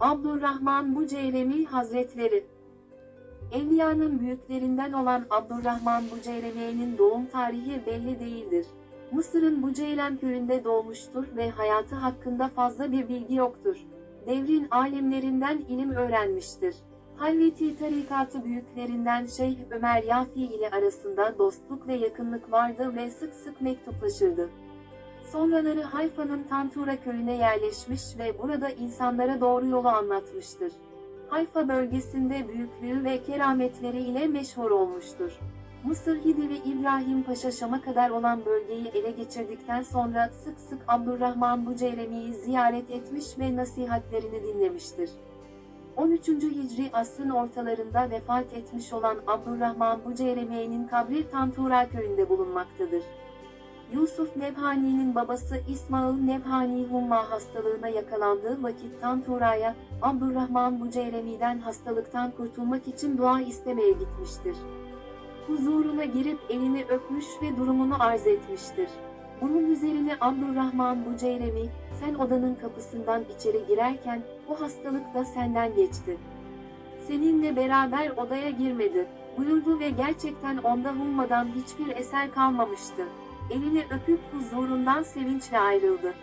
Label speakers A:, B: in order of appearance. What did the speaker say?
A: Abdurrahman Buceyremi Hazretleri Evliyanın büyüklerinden olan Abdurrahman Buceyremi'nin doğum tarihi belli değildir. Mısır'ın Buceylem köyünde doğmuştur ve hayatı hakkında fazla bir bilgi yoktur. Devrin alimlerinden ilim öğrenmiştir. Halveti tarikatı büyüklerinden Şeyh Ömer Yafi ile arasında dostluk ve yakınlık vardı ve sık sık mektuplaşırdı. Sonraları Hayfa'nın Tantura köyüne yerleşmiş ve burada insanlara doğru yolu anlatmıştır. Hayfa bölgesinde büyüklüğü ve kerametleri ile meşhur olmuştur. Mısır Hidivi İbrahim Paşa Şam'a kadar olan bölgeyi ele geçirdikten sonra sık sık Abdurrahman Buceyremi'yi ziyaret etmiş ve nasihatlerini dinlemiştir. 13. Hicri asrın ortalarında vefat etmiş olan Abdurrahman Buceyremi'nin kabri Tantura köyünde bulunmaktadır. Yusuf Nebhani'nin babası İsmail Nebhani humma hastalığına yakalandığı vakit Tantura'ya Abdurrahman Buceyremi'den hastalıktan kurtulmak için dua istemeye gitmiştir. Huzuruna girip elini öpmüş ve durumunu arz etmiştir. Bunun üzerine Abdurrahman Buceyremi, sen odanın kapısından içeri girerken o hastalık da senden geçti. Seninle beraber odaya girmedi, buyurdu ve gerçekten onda hummadan hiçbir eser kalmamıştı. Elini öpüp huzurundan sevinçle ayrıldı.